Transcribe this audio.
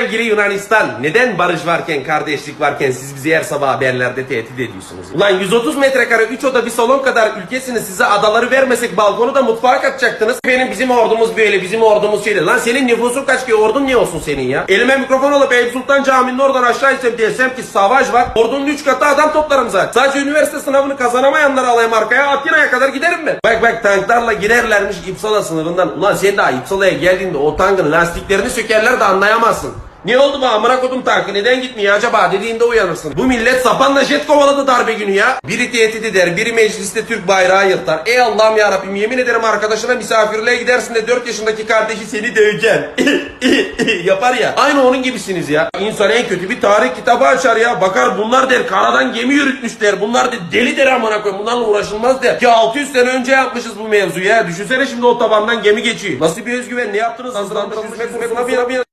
Sevgili Yunanistan, neden barış varken, kardeşlik varken siz bizi her sabah haberlerde tehdit ediyorsunuz? Ulan 130 metrekare 3 oda bir salon kadar ülkesiniz size adaları vermesek balkonu da mutfağa katacaktınız. Benim bizim ordumuz böyle, bizim ordumuz şöyle. Lan senin nüfusun kaç ki ordun ne olsun senin ya? Elime mikrofon alıp Eyüp Sultan Camii'nin oradan aşağı insem desem ki savaş var. Ordunun 3 katı adam toplarım zaten. Sadece üniversite sınavını kazanamayanları alayım arkaya Atina'ya kadar giderim ben. Bak bak tanklarla girerlermiş İpsala sınırından. Ulan sen daha İpsala'ya geldiğinde o tankın lastiklerini sökerler de anlayamazsın. Ne oldu bu amına kodum tankı neden gitmiyor acaba dediğinde uyanırsın. Bu millet sapanla jet kovaladı darbe günü ya. Biri tehdit eder, biri mecliste Türk bayrağı yırtar. Ey Allah'ım ya Rabbim yemin ederim arkadaşına misafirliğe gidersin de 4 yaşındaki kardeşi seni döveceksin. Yapar ya. Aynı onun gibisiniz ya. İnsan en kötü bir tarih kitabı açar ya. Bakar bunlar der karadan gemi yürütmüşler. Bunlar der deli der amına koyayım. Bunlarla uğraşılmaz der. Ki 600 sene önce yapmışız bu mevzuyu ya. Düşünsene şimdi o tabandan gemi geçiyor. Nasıl bir özgüven ne yaptınız? Bir